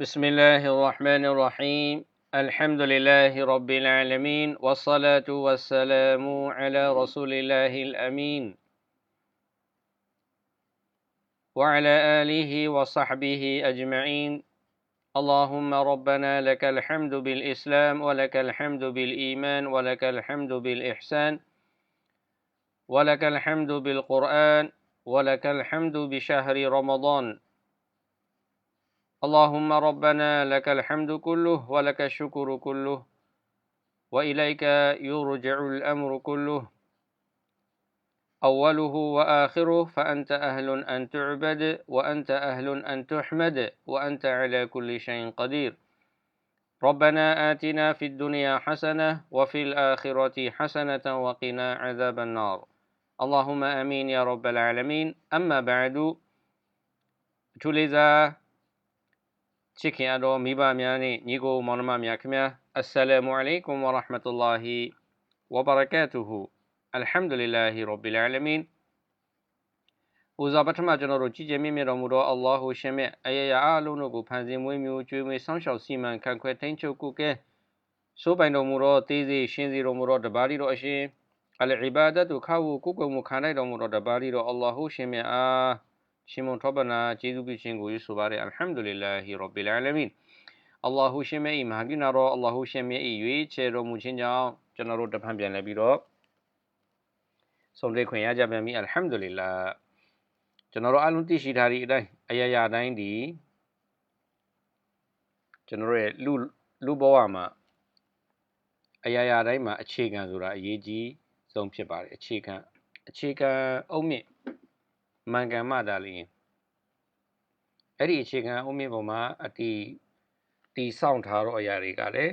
بسم الله الرحمن الرحيم. الحمد لله رب العالمين والصلاة والسلام على رسول الله الأمين. وعلى آله وصحبه أجمعين. اللهم ربنا لك الحمد بالإسلام ولك الحمد بالإيمان ولك الحمد بالإحسان ولك الحمد بالقرآن ولك الحمد بشهر رمضان. اللهم ربنا لك الحمد كله ولك الشكر كله وإليك يرجع الأمر كله. أوله وآخره فأنت أهل أن تعبد وأنت أهل أن تحمد وأنت على كل شيء قدير. ربنا آتنا في الدنيا حسنة وفي الآخرة حسنة وقنا عذاب النار. اللهم آمين يا رب العالمين. أما بعد تلذا ချစ်ခင်အတော်မိဘများနဲ့ညီကိုမောင်နှမများခင်ဗျာအစ္စလာမုအလိုင်ကွမ်ဝရဟမတုလာဟီဝဘရကာတူဟူအလ်ဟမ်ဒူလ illah ရဘ်ဘီလ်အာလမင်ဦးစွာပထမကျွန်တော်တို့ကြည်ကြမြင့်မြတ်တော်မူသောအလ္လာဟူရှင်မြတ်အယယအလုံးတို့ကိုဖန်ဆင်းမွေးမြူကျွေးမွေးဆောင်းရှောက်စီမံခန့်ခွဲထိန်းချုပ်ကုကဲဆိုးပိုင်တော်မူသောတေးစီရှင်စီတော်မူသောတပါးရီတော်အရှင်အလ်အီဘာဒတ်ကိုခါဝကုကုမှုခံနိုင်တော်မူသောတပါးရီတော်အလ္လာဟူရှင်မြတ်အား ရှင်မွန်ထောပနာကျေးဇူးပြုခြင်းကိုယူဆိုပါတယ်အလ်ဟမ်ဒူလ illah ရဘ်ဘီလ်အာလမင်အလ္လာဟူရှင်မြတ်၏မဟာကိနာတော်အလ္လာဟူရှင်မြတ်၏ရွေးချယ်တော်မူခြင်းကြောင့်ကျွန်တော်တို့တဖန်ပြန်လဲပြီးတော့ဆုံးတွေ့ခွင့်ရကြပြန်ပြီအလ်ဟမ်ဒူလ illah ကျွန်တော်တို့အလုံးသိရှိထားသည့်အတိုင်းအရာရာတိုင်းဒီကျွန်တော်ရဲ့လူလူဘဝမှာအရာရာတိုင်းမှာအခြေခံဆိုတာအရေးကြီးဆုံးဖြစ်ပါတယ်အခြေခံအခြေခံအုံမြင့် မှန်ကန်မှသာလျှင်အဲ့ဒီအခြေခံအုံမြင့်ပေါ်မှာအတီတီဆောင်ထားသောအရာတွေကလည်း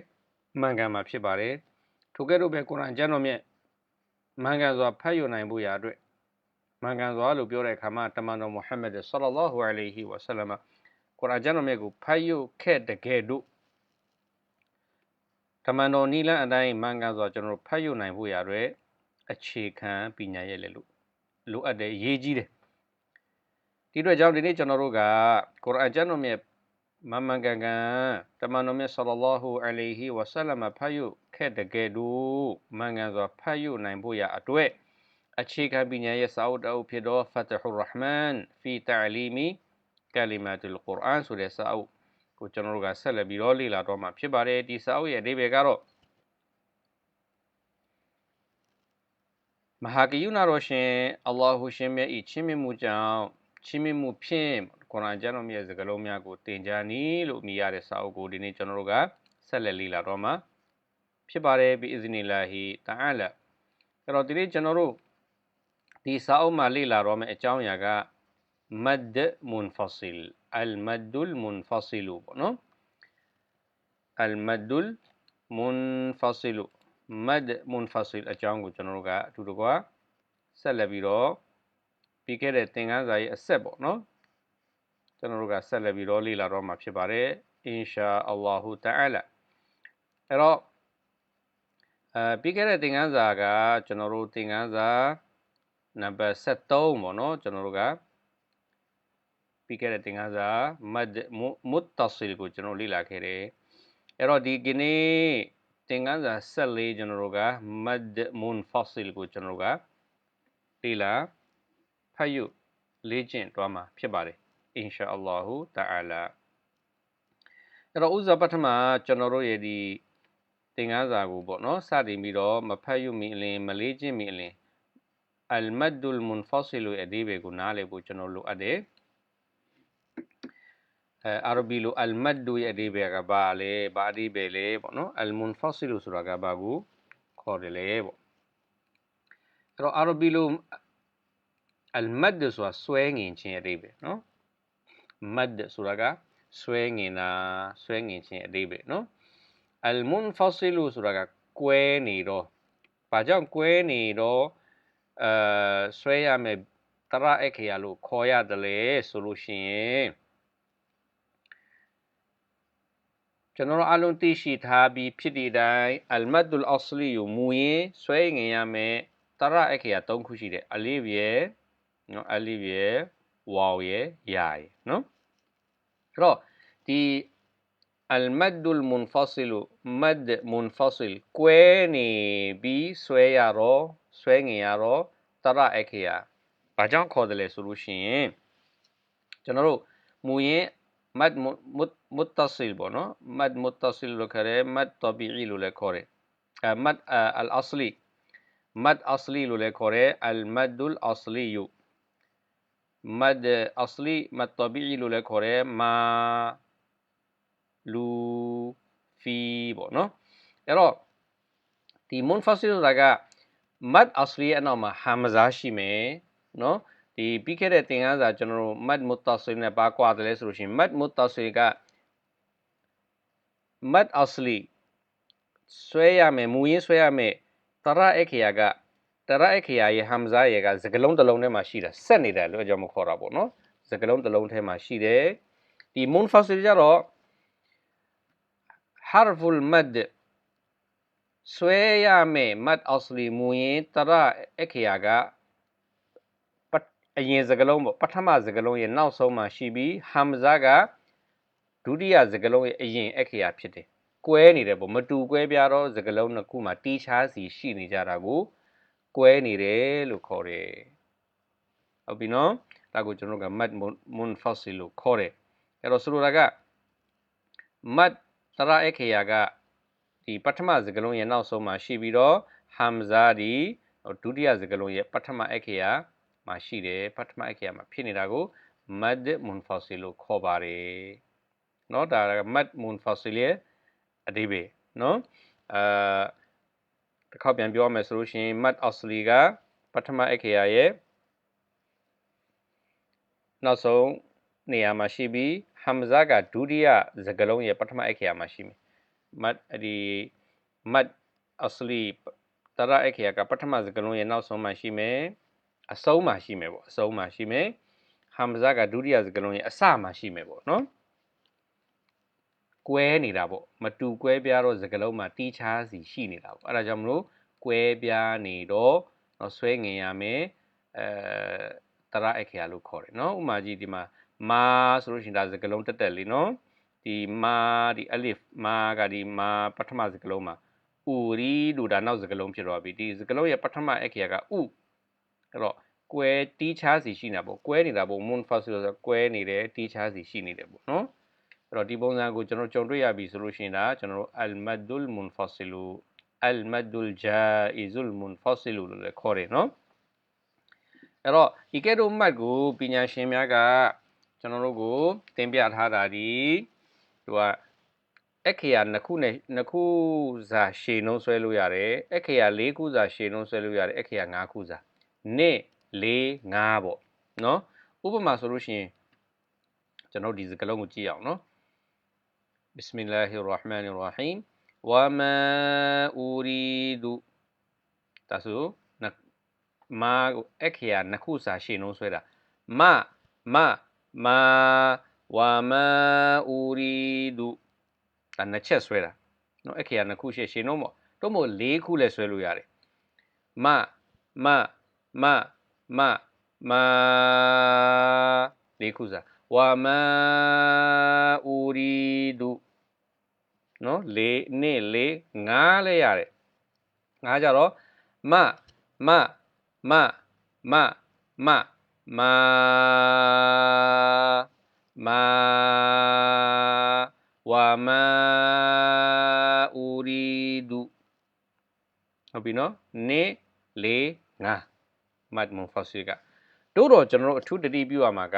မှန်ကန်မှာဖြစ်ပါတယ်ထိုကဲ့သို့ပဲကုရ်အာန်ကျမ်းတော်မြတ်မှန်ကန်စွာဖတ်ယူနိုင်ဖို့ရာအတွက်မှန်ကန်စွာလို့ပြောတဲ့အခါမှာတမန်တော်မုဟမ္မဒ်ဆလ္လာလာဟူအလိုင်ဟီဝါဆလမ်ကုရ်အာန်ကျမ်းတော်မြတ်ကိုဖတ်ယူခဲ့တကယ်လို့တမန်တော်နီလန်အတိုင်းမှန်ကန်စွာကျွန်တော်တို့ဖတ်ယူနိုင်ဖို့ရာအတွက်အခြေခံပညာရဲ့လေလို့လိုအပ်တယ်ရေးကြီးတယ် ဒီအတွက်ကြောင့်ဒီနေ့ကျွန်တော်တို့ကကုရ်အာန်ကျမ်းတော်မြတ်မမှန်ကန်ကန်တမန်တော်မြတ်ဆလ္လာလာဟူအလိုင်ဟီဝါဆလမ်ဖတ်ယူခဲ့တကယ်လို့မှန်ကန်စွာဖတ်ယူနိုင်ဖို့ရာအတွက်အခြေခံပညာရဲ့စာအုပ်တအုပ်ဖြစ်သော Fatihur Rahman fi ta'limi kalimatul Quran ဆိုတဲ့စာအုပ်ကိုကျွန်တော်တို့ကဆက်လက်ပြီးတော့လေ့လာတော့မှာဖြစ်ပါတယ်ဒီစာအုပ်ရဲ့အဓိပ္ပာယ်ကတော့မဟာကယူနာတော်ရှင်အလ္လာဟူရှင်မြတ်ဤချင်းမြတ်မှုကြောင့် ချင်းမြတ်မှုဖြင့်ကုရ်အာန်ကျမ်းတော်မြတ်စကားလုံးများကိုသင်ကြားနည်းလို့မြည်ရတဲ့စာအုပ်ကိုဒီနေ့ကျွန်တော်တို့ကဆက်လက်လေ့လာတော့မှာဖြစ်ပါတယ်ဘီအဇနီလာဟီတာအလာအဲ့တော့ဒီနေ့ကျွန်တော်တို့ဒီစာအုပ်မှာလေ့လာတော့မယ့်အကြောင်းအရာကမဒ်မွန်ဖဆီလ်အလ်မဒ်ဒူလ်မွန်ဖဆီလူပေါ့နော်အလ်မဒ်ဒူလ်မွန်ဖဆီလူမဒ်မွန်ဖဆီလ်အကြောင်းကိုကျွန်တော်တို့ကအတူတကွဆက်လက်ပြီးတော့ ပြီးခဲ့တဲ့သင်ခန်းစာရဲ့အဆက်ပေါ့နော်ကျွန်တော်တို့ကဆက်လက်ပြီးတော့လေ့လာတော့မှာဖြစ်ပါတယ်အင်ရှာအလ္လာဟူတအာလာအဲ့တော့အဲပြီးခဲ့တဲ့သင်ခန်းစာကကျွန်တော်တို့သင်ခန်းစာနံပါတ်73ပေါ့နော်ကျွန်တော်တို့ကပြီးခဲ့တဲ့သင်ခန်းစာမတ်မုတ်တဆီလ်ကိုကျွန်တော်လေ့လာခဲ့တယ်အဲ့တော့ဒီကနေ့သင်ခန်းစာ14ကျွန်တော်တို့ကမတ်မွန်ဖဆီလ်ကိုကျွန်တော်တို့ကလေ့လာ ဖတ်ယူလေ့ကျင့်သွားမှာဖြစ်ပါတယ်အင်ရှာအလ္လာဟူတအာလာအဲ့တော့ဥဇာပထမကျွန်တော်တို့ရဲ့ဒီသင်ခန်းစာကိုပေါ့နော်စတင်ပြီးတော့မဖတ်ယူမိအလင်းမလေးကျင့်မိအလင်းအလ်မတ်ဒူလ်မွန်ဖဆီလ်ရဲ့အဓိပ္ပာယ်ကိုနားလည်ဖို့ကျွန်တော်လိုအပ်တယ်အဲအာရဘီလိုအလ်မတ်ဒူရဲ့အဓိပ္ပာယ်ကဘာလဲဘာအဓိပ္ပာယ်လဲပေါ့နော်အလ်မွန်ဖဆီလ်ဆိုတာကဘာကိုခေါ်တယ်လဲပေါ့အဲ့တော့အာရဘီလို အလ်မတ်ဒ်ဆိုတာဆွဲငင်ခြင်းအဓိပ္ပာယ်နော်မတ်ဒ်ဆိုတာကဆွဲငင်တာဆွဲငင်ခြင်းအဓိပ္ပာယ်နော်အလ်မွန်ဖဆီလ်ဆိုတာကကွဲနေတော့ဘာကြောင့်ကွဲနေတော့အဲဆွဲရမယ်တရအခရာလို့ခေါ်ရတယ်လေဆိုလို့ရှိရင်ကျွန်တော်အလုံးသိရှိထားပြီးဖြစ်တဲ့အတိုင်းအလ်မတ်ဒူလ်အဆလီကိုမူရင်းဆွဲငင်ရမယ်တရအခရာ၃ခုရှိတယ်အလီဘ ရဲ့နော်အလီဘရဲ့ဝါဝရဲ့ယာရဲ့နော်အဲ့တော့ဒီ al maddul munfasilu mad munfasil ကွဲနေပြီးဆွဲရတော့ဆွဲငင်ရတော့တရအခရာဘာကြောင့်ခေါ်တယ်လဲဆိုလို့ရှိရင်ကျွန်တော်တို့မူရင်း mad muttasil ပေါ့နော် mad muttasil လို့ခေါ်တယ် mad tabi'i လို့လည်းခေါ်တယ်အဲ mad al asli mad asli လို့လည်းခေါ်တယ် al madul asli ယူ mad asli mad tabi'i လို့လည်းခေါ်တယ် ma လူဖီပေါ့နော်အဲ့တော့ဒီ munfasil ဆိုတာက mad asli အနောက်မှာ hamza ရှိမယ်နော်ဒီပြီးခဲ့တဲ့သင်ခန်းစာကျွန်တော်တို့ mad muttasil နဲ့ပါကွာတယ်လဲဆိုလို့ရှိရင် mad muttasil က mad asli ဆွဲရမယ်မူရင်းဆွဲရမယ်တရအခရာက တရအခရာရဲ့ hamza ရဲ့ကစကလုံးတစ်လုံးထဲမှာရှိတာဆက်နေတယ်လို့အကြောင်းမခေါ်တာပေါ့နော်စကလုံးတစ်လုံးထဲမှာရှိတယ်ဒီ munfasil ကြတော့ harful mad ဆွဲရမယ် mad asli မူရင်းတရအခရာကအရင်စကလုံးပေါ့ပထမစကလုံးရဲ့နောက်ဆုံးမှာရှိပြီး hamza ကဒုတိယစကလုံးရဲ့အရင်အခရာဖြစ်တယ်ကွဲနေတယ်ပေါ့မတူကွဲပြားတော့စကလုံးနှစ်ခုမှာတီးခြားစီရှိနေကြတာကို ကွဲနေတယ်လို့ခေါ်တယ်ဟုတ်ပြီနော်ဒါကိုကျွန်တော်က mad munfasil လို့ခေါ်တယ်အဲ့တော့ဆိုလိုတာက mad တရအခရာကဒီပထမစကလုံးရဲ့နောက်ဆုံးမှာရှိပြီးတော့ hamza ဒီဒုတိယစကလုံးရဲ့ပထမအခရာမှာရှိတယ်ပထမအခရာမှာဖြစ်နေတာကို mad munfasil လို့ခေါ်ပါတယ်เนาะဒါက mad munfasil ရဲ့အဓိပ္ပာယ်เนาะအာ တစ်ခေါက်ပြန်ပြောရမယ်ဆိုလို့ရှိရင် mad asli ကပထမအခရာရဲ့နောက်ဆုံးနေရာမှာရှိပြီး hamza ကဒုတိယစကားလုံးရဲ့ပထမအခရာမှာရှိမယ်မတ်ဒီ mad asli တရအခရာကပထမစကားလုံးရဲ့နောက်ဆုံးမှာရှိမယ်အဆုံးမှာရှိမယ်ပေါ့အဆုံးမှာရှိမယ် hamza ကဒုတိယစကားလုံးရဲ့အစမှာရှိမယ်ပေါ့နော် ကွဲနေတာပေါ့မတူကွဲပြားတော့စကလုံးမှာတီးခြားစီရှိနေတာပေါ့အဲ့ဒါကြောင့်မလို့ကွဲပြားနေတော့တော့ဆွဲငင်ရမယ်အဲတရအခရာလို့ခေါ်တယ်နော်ဥမာကြီးဒီမှာမာဆိုလို့ရှိရင်ဒါစကလုံးတက်တက်လေးနော်ဒီမာဒီအလစ်မာကဒီမာပထမစကလုံးမှာဥရီလို့ဒါနောက်စကလုံးဖြစ်တော့ပြီဒီစကလုံးရဲ့ပထမအခရာကဥအဲ့တော့ကွဲတီးခြားစီရှိနေတာပေါ့ကွဲနေတာပေါ့ moon fast ဆိုတော့ကွဲနေတယ်တီးခြားစီရှိနေတယ်ပေါ့နော် အဲ့တော့ဒီပုံစံကိုကျွန်တော်ကြုံတွေ့ရပြီဆိုလို့ရှိရင်ဒါကျွန်တော်တို့ al maddul munfasilu al maddul jaizul munfasilu လို့လည်းခေါ်တယ်နော်အဲ့တော့ဒီကဲတော့ mad ကိုပညာရှင်များကကျွန်တော်တို့ကိုသင်ပြထားတာဒီသူကအခရာနှစ်ခုနဲ့နှစ်ခုစာရှည်နှုံးဆွဲလို့ရတယ်အခရာ၄ခုစာရှည်နှုံးဆွဲလို့ရတယ်အခရာ၅ခုစာနှစ်၄၅ပေါ့နော်ဥပမာဆိုလို့ရှိရင်ကျွန်တော်ဒီစကားလုံးကိုကြည့်အောင်နော် بسم الله الرحمن الرحيم وما أريد تاسو نك ما أكيا نكوسا شينو سويدا ما ما ما وما أريد أن نتشا سويرا نو أكيا نكوشا شي مو تومو ليكو سويلو ياري ما ما ما ما ما ليكوزا وما أريد နှစ်ခုရှင်းရှင်းလုံးပေါ့တော့မို့၄ခုလည်းဆွဲလို့ရတယ်မမမမမ၄ခုစာဝမအူရီဒုနော်၄နှစ်၄၅လဲရတယ်၅ကြတော့မမမမမမမဝမဥရီဒုဟုတ်ပြီနော်နေလေငါမတ်မွန်ဖဆီကတို့တော့ကျွန်တော်တို့အထူးတတိပြုရမှာက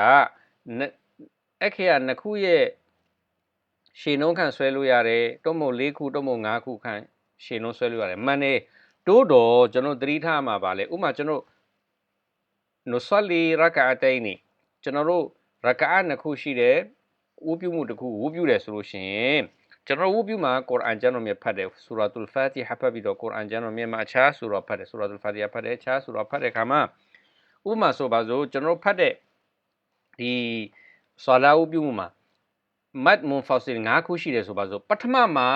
အခရာနှစ်ခုရဲ့ ရှည်နှုံးခန့်ဆွဲလို့ရတယ်တုံးမို့၄ခုတုံးမို့၅ခုခန့်ရှည်နှုံးဆွဲလို့ရတယ်မှန်တယ်တိုးတော့ကျွန်တော်သတိထားမှာပါလေဥမာကျွန်တော်နုဆလီရကာတိုင်နေကျွန်တော်တို့ရကာနှစ်ခုရှိတယ်ဝူပြုမှုတစ်ခုဝူပြုတယ်ဆိုလို့ရှိရင်ကျွန်တော်ဝူပြုမှာကုရ်အန်ကျမ်းတော်မြတ်ဖတ်တယ်ဆူရာတူလ်ဖာတီဟာဖတ်ပြီးတော့ကုရ်အန်ကျမ်းတော်မြတ်မှာအခြားဆူရာဖတ်တယ်ဆူရာတူလ်ဖာတီဟာဖတ်တယ်အခြားဆူရာဖတ်တဲ့အခါမှာဥပမာဆိုပါစို့ကျွန်တော်ဖတ်တဲ့ဒီဆလာဝူပြုမှုမှာ မတ်မွန်ဖောက်စင်၅ခုရှိတယ်ဆိုပါစို့ပထမမှာ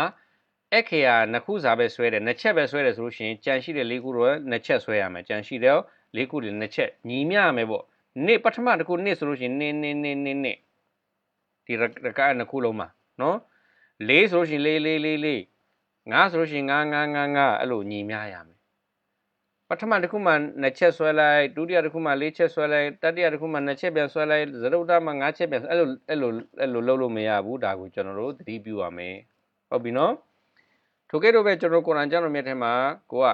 အခရာနှစ်ခုစာပဲဆွဲတယ်နှစ်ချက်ပဲဆွဲတယ်ဆိုလို့ရှိရင်ကြံရှိတဲ့၄ခုတော့နှစ်ချက်ဆွဲရမယ်ကြံရှိတဲ့၄ခုတွေနှစ်ချက်ညီမျှမယ်ပေါ့နေ့ပထမတစ်ခုနေ့ဆိုလို့ရှိရင်နေ့နေ့နေ့နေ့နေ့ဒီရကာနှစ်ခုလုံးမှာနော်လေးဆိုလို့ရှိရင်လေးလေးလေးလေးငါဆိုလို့ရှိရင်ငါငါငါငါအဲ့လိုညီမျှရမယ်ပ ထမတစ်ခုမှနှစ်ချက်ဆွဲလိုက်ဒုတိယတစ်ခုမှလေးချက်ဆွဲလိုက်တတိယတစ်ခုမှနှစ်ချက်ပြန်ဆွဲလိုက်သရုပ်တမှငါးချက်ပြန်အဲ့လိုအဲ့လိုအဲ့လိုလုပ်လို့မရဘူးဒါကိုကျွန်တော်တို့သတိပြုရမယ်ဟုတ်ပြီနော်ထိုကဲ့သို့ပဲကျွန်တော်ကိုရန်ကျမ်းတော်မြတ်ထဲမှာကိုက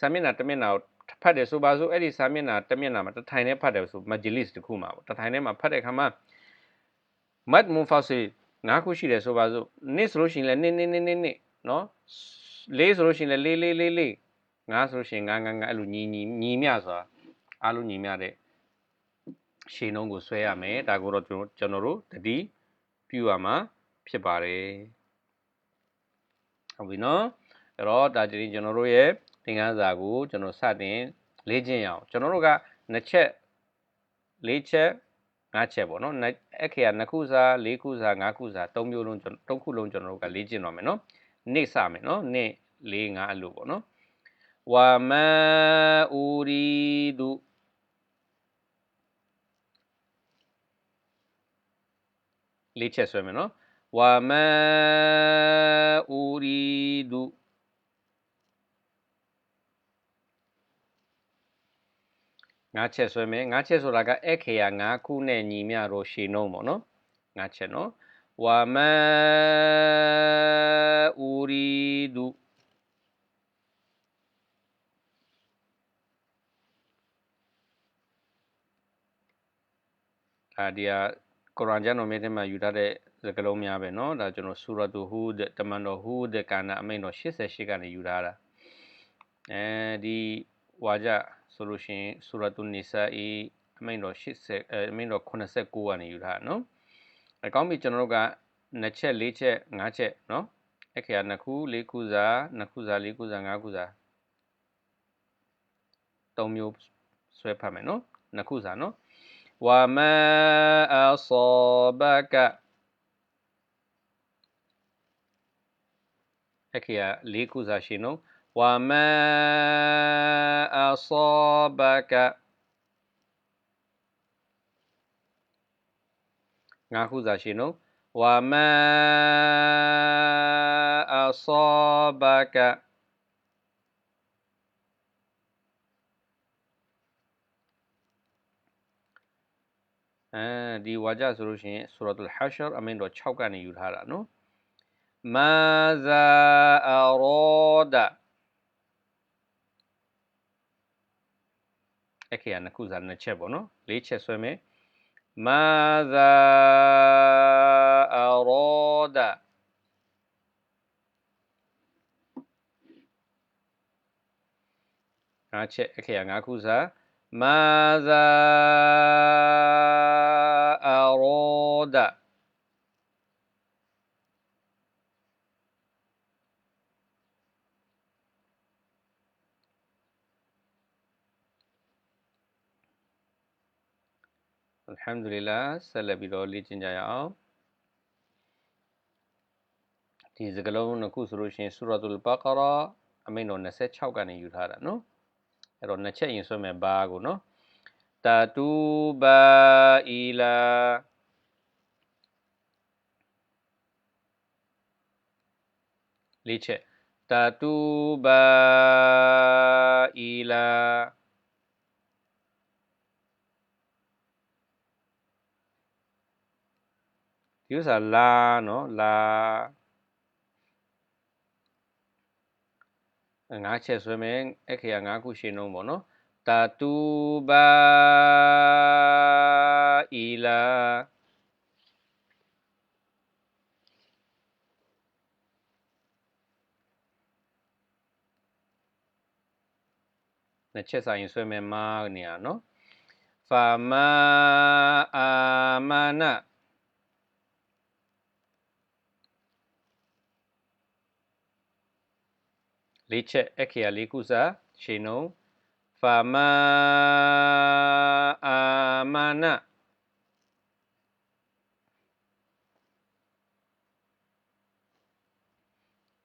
စာမျက်နှာတစ်မျက်နှာကိုဖတ်တယ်ဆိုပါစို့အဲ့ဒီစာမျက်နှာတစ်မျက်နှာမှာတစ်ထိုင်နဲ့ဖတ်တယ်ဆို majlis တစ်ခုမှာပေါ့တစ်ထိုင်နဲ့မှာဖတ်တဲ့အခါမှာ mad munfasil ငါးခုရှိတယ်ဆိုပါစို့နေ့ဆိုလို့ရှိရင်လည်းနေ့နေ့နေ့နေ့နေ့နော်လေးဆိုလို့ရှိရင်လည်းလေးလေးလေးလေး ငါးဆိုလို့ရှိရင်ငါးငါးငါးအဲ့လိုညီညီညီမျှဆိုတာအားလုံးညီမျှတဲ့ရှင်းနှုံးကိုဆွဲရမယ်ဒါကိုတော့ကျွန်တော်ကျွန်တော်တို့တတိပြုရမှာဖြစ်ပါတယ်ဟုတ်ပြီနော်အဲ့တော့ဒါကြည့်ကျွန်တော်တို့ရဲ့သင်ခန်းစာကိုကျွန်တော်စတင်လေ့ကျင့်ရအောင်ကျွန်တော်တို့ကနှစ်ချက်လေးချက်ငါးချက်ပေါ့နော်အခရာနှစ်ခုစာလေးခုစာငါးခုစာသုံးမျိုးလုံးသုံးခုလုံးကျွန်တော်တို့ကလေ့ကျင့်တော့မယ်နော်နေ့စမယ်နော်နေ့လေးငါးအလိုပေါ့နော် ဝါမအူရီဒုလေးချက်ဆွဲမယ်နော်ဝါမအူရီဒုငါးချက်ဆွဲမယ်ငါးချက်ဆိုတာကအခရာငါးခုနဲ့ညီမျှတော့ရှည်နှုံးပေါ့နော်ငါးချက်နော်ဝါမအူရီဒု အာဒီယာကုရ်အာန်ကျမ်းတော်မြတ်ထဲမှာယူထားတဲ့စကားလုံးများပဲเนาะဒါကျွန်တော်ဆူရတ်ဟူဒ်တမန်တော်ဟူဒ်ကာနာအမိန်တော်88ကနေယူထားတာအဲဒီဝါကြဆိုလို့ရှိရင်ဆူရတ်နီဆာအီအမိန်တော်80အမိန်တော်89ကနေယူထားတာเนาะအကောင်းပြီကျွန်တော်တို့က2ချက်4ချက်5ချက်เนาะအခရာ2ခု4ခုစာ2ခုစာ4ခုစာ5ခုစာ3မျိုးဆွဲဖတ်မယ်เนาะ2ခုစာเนาะ وما أصابك အခရာ၄ခုစာရှိနော် وما أصابك ငါးခုစာရှိနော် وما أصابك အဲ ဒီဝါကြဆိုလို့ရှိရင်ဆူရတ်လ်ဟာရှ်အမင်းတော်6ကနေယူထားတာနော်မာဇာအရောဒအခရာနှစ်ခုစားနှစ်ချက်ပေါ့နော်လေးချက်ဆွဲမယ်မာဇာအရောဒငါချက်အခရာငါးခုစား ماذا أراد الحمد لله ဆက်လက်ပြီးတော့လေ့ကျင့်ကြရအောင်ဒီစကားလုံးတစ်ခုဆိုလို့ရှိရင်ဆူရတ်ုလ်ဘကရာအမိန့်တော်26ကနေယူထားတာနော် အဲ့တော့နှစ်ချက်ရင်ဆွဲမယ်ဘာကိုနော်တတူဘာအီလာလေးချက်တတူဘာအီလာဒီဥစ္စာလာနော်လာ ငါးချက်ဆွဲမယ်အခရာငါးခုရှင်းလုံးပေါ့နော်တာတူဘာအီလာနှစ်ချက်စာရင်ဆွဲမယ်မာနေရနော်ဖာမာအာမနာ လေးချက်အခရာလေးခုစာရှင်းုံဖာမာအာမနာ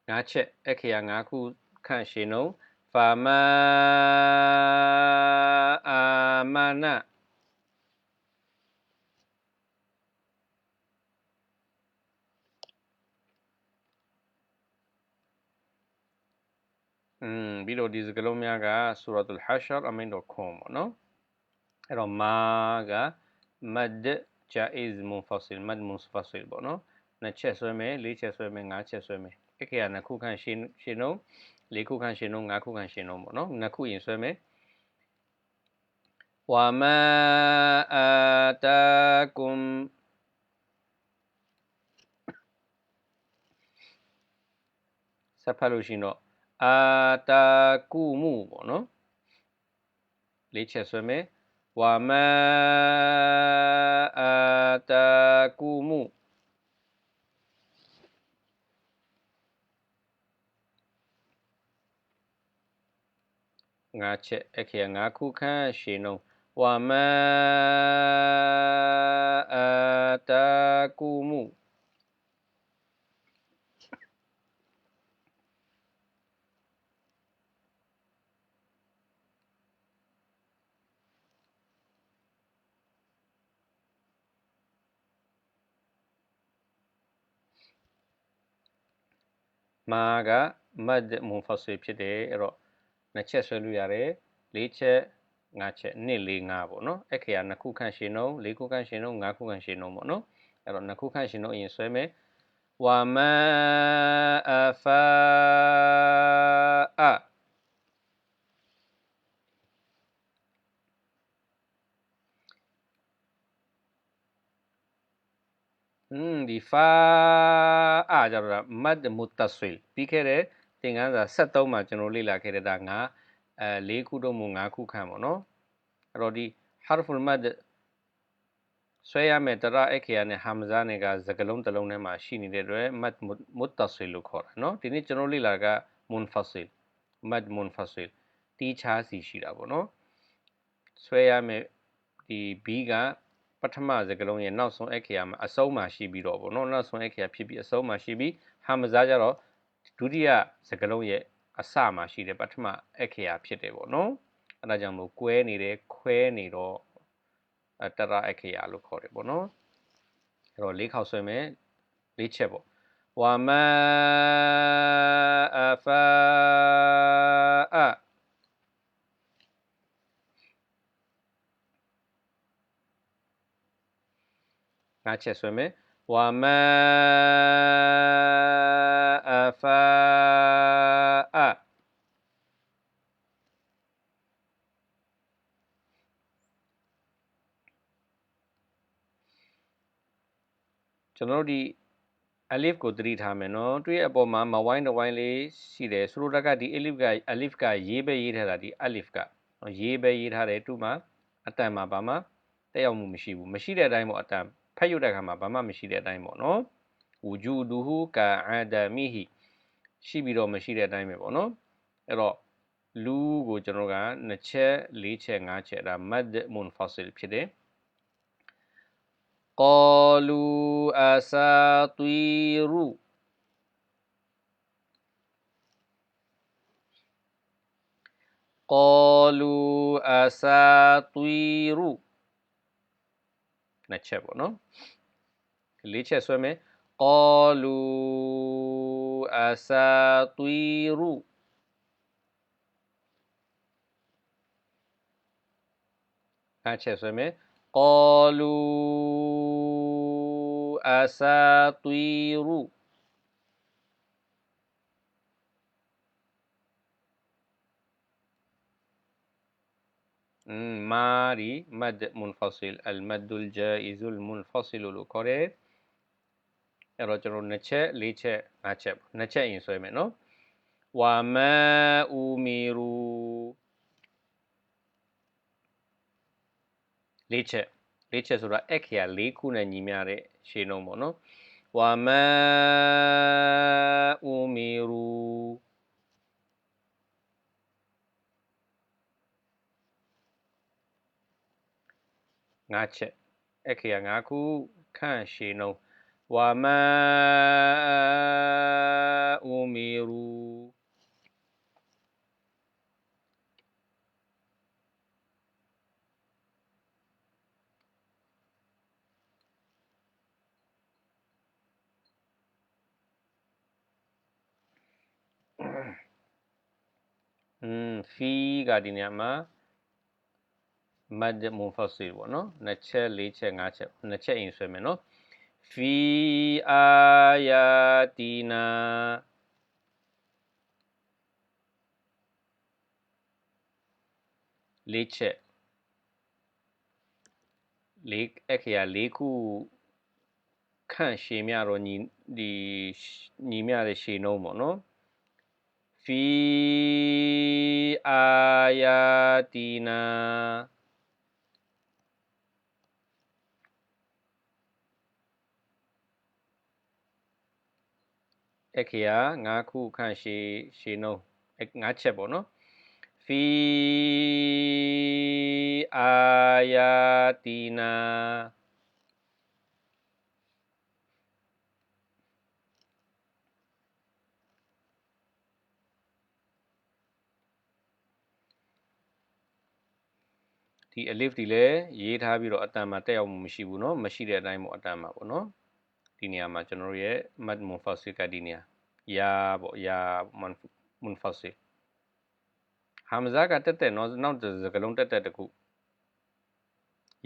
ငါးချက်အခရာငါးခုခန့်ရှင်းုံဖာမာအာမနာ อืมပြီးတော့ဒီစကားလုံးများကဆူရတ်အလ်ဟာရှာအမင်းတော်ခွန်ပေါ့နော်အဲ့တော့မာကမဒ်ဂျာအစ်မွန်ဖဆလ်မဒ်မွန်ဖဆလ်ပေါ့နော်နှစ်ချက်ဆွဲမယ်လေးချက်ဆွဲမယ်ငါးချက်ဆွဲမယ်အခရာနှစ်ခုခန့်ရှင်းရှင်းတော့လေးခုခန့်ရှင်းတော့ငါးခုခန့်ရှင်းတော့ပေါ့နော်နှစ်ခုရင်ဆွဲမယ်ဝါမအာတာကုမ်ဆက်ဖတ်လို့ရှိရင်တော့ အာတာကုမှုပေါ့နော်လေးချက်ဆွဲမယ်ဝါမအာတာကုမှုငါချက်အခရာငါခုခန့်ရှင်းတော့ဝါမအာတာကုမှု မာကမတ်မွန်ဖဆယ်ဖြစ်တယ်အဲ့တော့နှစ်ချက်ဆွဲလို့ရတယ်လေးချက်ငါချက်နှစ်လေးငါပေါ့နော်အခရာနှစ်ခုခန့်ရှင်တော့လေးခုခန့်ရှင်တော့ငါးခုခန့်ရှင်တော့ပေါ့နော်အဲ့တော့နှစ်ခုခန့်ရှင်တော့အရင်ဆွဲမယ်ဝါမအဖာအ อืมဒီဖာအာကြတော့မတ်မုတဆွေပြီးခဲ့တဲ့သင်ခန်းစာ73မှာကျွန်တော်လေ့လာခဲ့တဲ့ဒါငါအဲ၄ခုတော့မ5ခုခန့်ပေါ့နော်အဲ့တော့ဒီ harful mad ဆွဲရမယ်တရအခရာနဲ့ဟာမဇာနဲ့ကစကလုံးတစ်လုံးထဲမှာရှိနေတဲ့အတွက်မတ်မုတဆွေလို့ခေါ်တာနော်ဒီနေ့ကျွန်တော်လေ့လာက munfasil mad munfasil တီးခြားစီရှိတာပေါ့နော်ဆွဲရမယ်ဒီ b က ပထမစကလုံးရဲ့နောက်ဆုံးအခရာမှာအဆုံးမှာရှိပြီးတော့ပေါ့နော်နောက်ဆုံးအခရာဖြစ်ပြီးအဆုံးမှာရှိပြီးဟာမဇာကြတော့ဒုတိယစကလုံးရဲ့အစမှာရှိတဲ့ပထမအခရာဖြစ်တယ်ပေါ့နော်အဲဒါကြောင့်မို့ကွဲနေတယ်ခွဲနေတော့တရအခရာလို့ခေါ်တယ်ပေါ့နော်အဲတော့လေးခေါက်ဆွဲမယ်လေးချက်ပေါ့ဝါမအဖာအ ငါချက်ဆွဲမယ်ဝါမအဖာအကျွန်တော်တို့ဒီ alif ကိုသတိထားမယ်နော်တွေ့အပေါ်မှာမဝိုင်းတစ်ဝိုင်းလေးရှိတယ်ဆိုလိုတာကဒီ alif က alif ကရေးပဲရေးထားတာဒီ alif ကရေးပဲရေးထားတယ်သူ့မှာအတန်မှာဘာမှတက်ရောက်မှုမရှိဘူးမရှိတဲ့အတိုင်းပေါ့အတန် ဖတ်ယူတဲ့အခါမှာဘာမှမရှိတဲ့အတိုင်းပေါ့နော်ဝူဂျူဒူဟူကာအာဒမီဟီရှိပြီးတော့မရှိတဲ့အတိုင်းပဲပေါ့နော်အဲ့တော့လူကိုကျွန်တော်က2ချက်4ချက်5ချက်ဒါမတ်ဒ်မွန်ဖဆလ်ဖြစ်တယ် قالوا أساطير قالوا أساطير နှစ်ချက်ပေါ့နော်လေးချက်ဆွဲမယ်ကောလူအစာသွီရုအချက်ဆွဲမယ်ကောလူအစာသွီရု ဒူလ်ဂျာအီဇူလ်မွန်ဖဆလ်လို့ခေါ်တယ်အဲ့တော့ကျွန်တော်နှစ်ချက်လေးချက်ငါးချက်နှစ်ချက်ရင်ဆွဲမယ်နော်ဝါမအူမီရူလေးချက်လေးချက်ဆိုတာအခရာ၄ခုနဲ့ညီမျှတဲ့ရှင်းလုံးပေါ့နော်ဝါမအူမီရူ ငါးချက်အခရာ၅ခုခန့်ရှင်းလုံးဝါမအူမီရူอืมဖီကဒီနေရာမှာ မတ်မွန်ဖတ်စီပေါ့နော်နှစ်ချက်လေးချက်ငါးချက်နှစ်ချက်အင်ဆွဲမယ်နော်ဖီအာယာတီနာလေးချက်လေးအခရာလေးခုခန့်ရှည်မြတော့ညီဒီညီမြတဲ့ရှည်နှုံးပေါ့နော်ဖီအာယာတီနာ အခရာ၅ခုခန့်ရှည်ရှည်နှုံး၅ချက်ပေါ့နော်ဖီအာယာတီနာဒီအလစ်ဒီလည်းရေးထားပြီးတော့အတန်မှာတက်ရောက်မှုမရှိဘူးเนาะမရှိတဲ့အတိုင်းပေါ့အတန်မှာပေါ့เนาะ ဒီနေရာမှာကျွန်တော်တို့ရဲ့ mad munfasil ကဒီနေရာယာပေါ့ယာ munfasil ဟာမဇာကတက်တက်နော်နောက်စကလုံးတက်တက်တခု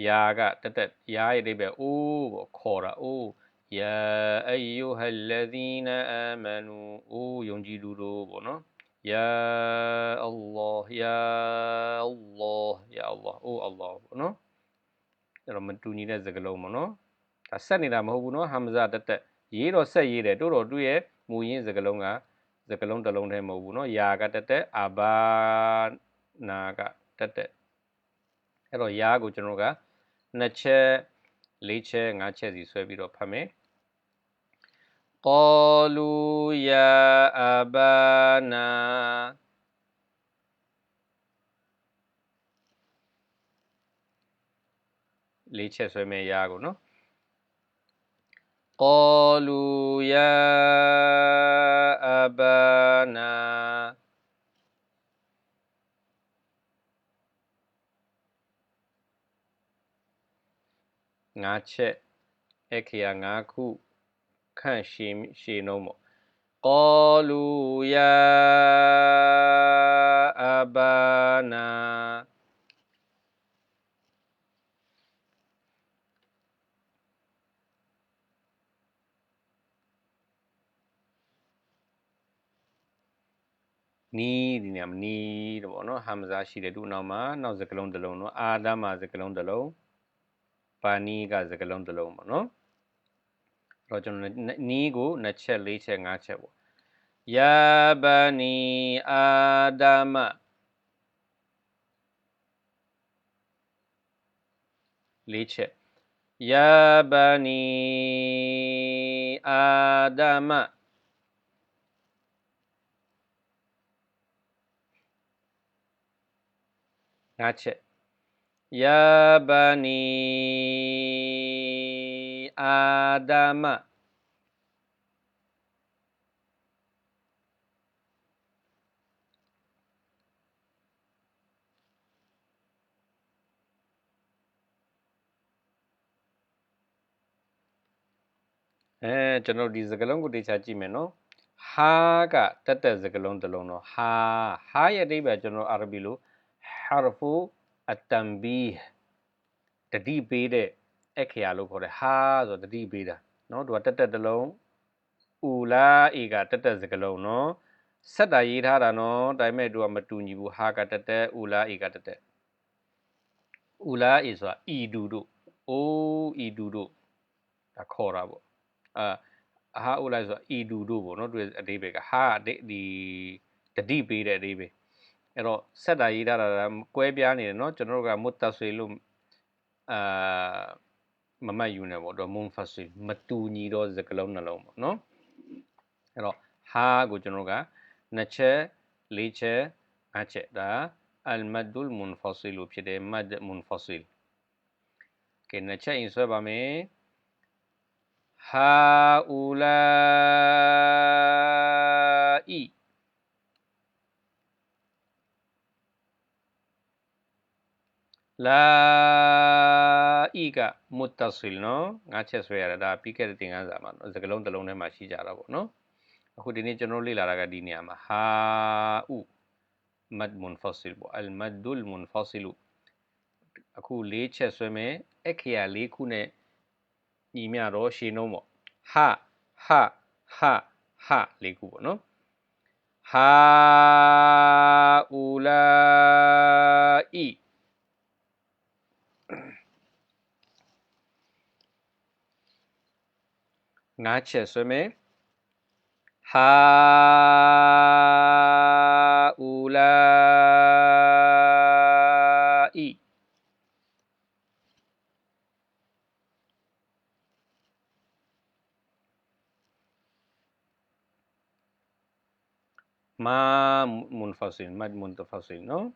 ယာကတက်တက်ယာရဲ့အိဗယ်အိုးပေါ့ခေါ်တာအိုးယာအယုဟလ်လဇီနာအာမနူအိုးယုံကြည်လူတို့ပေါ့နော်ယာအလ္လာဟ်ယာအလ္လာဟ်ယာအလ္လာဟ်အိုးအလ္လာဟ်ပေါ့နော်အဲ့တော့မတူညီတဲ့စကားလုံးပေါ့နော်ဒါ ဆက်နေတာမဟုတ်ဘူးနော်ဟမ်ဇာတက်တက်ရေးတော့ဆက်ရေးတယ်တို့တော့သူ့ရဲ့မူရင်းစကလုံးကစကလုံးတစ်လုံးတည်းမဟုတ်ဘူးနော်ယာကတက်တက်အာဘာနာကတက်တက်အဲ့တော့ယာကိုကျွန်တော်ကနှစ်ချက်လေးချက်ငါးချက်စီဆွဲပြီးတော့ဖတ်မယ် قالوا يا أبانا ليش سوي ميا قلنا قالوا يا أبانا ناتشي إكيا ناكو كان شي شي نومو قالوا يا أبانا နီးဒီနေရာမှာနီးတော့ဗောနော်ဟာမဇာရှိတယ်သူ့နောက်မှာနောက်စကလုံးတစ်လုံးနော်အာဒါမှာစကလုံးတစ်လုံးပါနီးကစကလုံးတစ်လုံးပေါ့နော်အဲ့တော့ကျွန်တော်နီးကိုနှစ်ချက်လေးချက်ငါးချက်ပေါ့ယာဘာနီအာဒါမလေးချက်ယာဘာနီအာဒါမ ငါချက်ယာဘာနီအာဒါမအဲကျွန်တော်ဒီစကားလုံးကိုတေချာကြည့်မယ်နော်ဟာကတက်တက်စကားလုံးတစ်လုံးတော့ဟာဟာရဲ့အဓိပ္ပာယ်ကျွန်တော်အာရဘီလို harfu at-tanbih တတိပေးတဲ့အခရာလို့ခေါ်တယ်ဟာဆိုတတိပေးတာเนาะသူကတက်တက်တလုံးဥလာအေကတက်တက်စကလုံးเนาะဆက်တာရေးထားတာเนาะဒါပေမဲ့သူကမတူညီဘူးဟာကတက်တက်ဥလာအေကတက်တက်ဥလာအေဆိုတာဤဒူတို့အိုးဤဒူတို့ဒါခေါ်တာပေါ့အာဟာဥလာဆိုတာဤဒူတို့ပေါ့เนาะသူအတိပ္ပယ်ကဟာဒီတတိပေးတဲ့အတိပ္ပယ် အဲ့တော့ဆက်တာရေးထားတာကွဲပြားနေတယ်เนาะကျွန်တော်တို့ကမုတ်တဆွေလို့အာမမတ်ယူနေပေါ့တော့မွန်ဖတ်ဆွေမတူညီတော့စကလုံးနှလုံးပေါ့เนาะအဲ့တော့ဟာကိုကျွန်တော်ကနှစ်ချက်လေးချက်ငါးချက်ဒါအလ်မတ်ဒุลမွန်ဖဆီလို့ဖြစ်တယ်မတ်မွန်ဖဆီကဲနှစ်ချက်ရင်ဆွဲပါမယ်ဟာအူလာအီ လာအီကမုတဆလ်နော်ငါချက်ဆွဲရတာဒါပြီးခဲ့တဲ့သင်ခန်းစာမှာနော်စကလုံးတစ်လုံးထဲမှာရှိကြတာပေါ့နော်အခုဒီနေ့ကျွန်တော်လေ့လာတာကဒီနေရာမှာဟာဥမတ်မွန်ဖာဆီလ်ပေါ့အလ်မတ်ဒူလ်မွန်ဖာဆီလ်အခု၄ချက်ဆွဲမယ်အခရာ၄ခုနဲ့ညီမျှတော့ရှင်းနှုံးပေါ့ဟာဟာဟာဟာ၄ခုပေါ့နော်ဟာအူလာအီ ငါးချက်ဆွဲမယ်ဟာအူလာအီမာမွန်ဖာဆင်မတ်မွန်တဖာဆင်နော်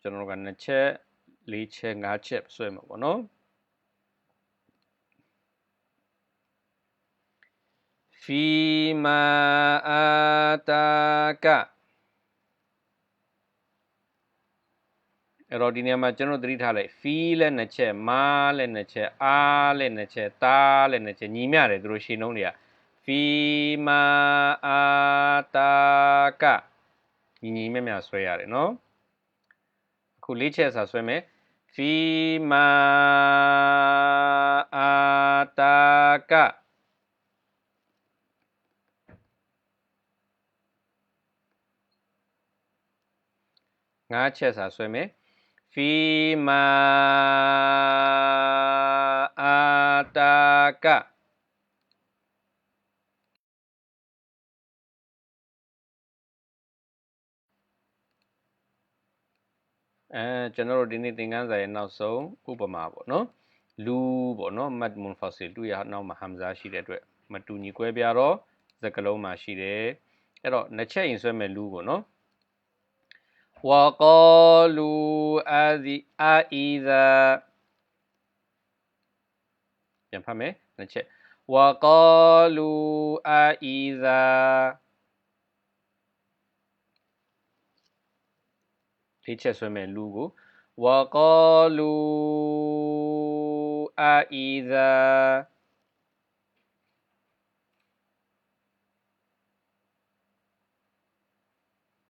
ကျွန်တော်ကနှစ်ချက်လေးချက်ငါးချက်ဆွဲမှာပေါ့နော် ဖီမာအာတာကအဲ့တော့ဒီနေရာမှာကျွန်တော်သတိထားလိုက်ဖီလည်းနှစ်ချက်မာလည်းနှစ်ချက်အာလည်းနှစ်ချက်တာလည်းနှစ်ချက်ညီမျှတယ်သူတို့ရှင်နှုံးတွေကဖီမာအာတာကညီညီမျှမျှဆွဲရတယ်နော်အခုလေးချက်စာဆွဲမယ်ဖီမာအာတာက ၅ချက်စာဆွဲမယ်ဖီမာအာတာကအဲကျွန်တော်တို့ဒီနေ့သင်ခန်းစာရဲ့နောက်ဆုံးဥပမာပေါ့နော်လူပေါ့နော်မတ်မွန်ဖာဆီလူရဲ့နောက်မှာဟမ်ဇာရှိတဲ့အတွက်မတူညီကွဲပြားတော့စကလုံးမှာရှိတယ်အဲ့တော့နှစ်ချက်ရင်ဆွဲမဲ့လူပေါ့နော် وقالوا أإذا ينفهم وقالوا أإذا ليش اسمه لوجو وقالوا أإذا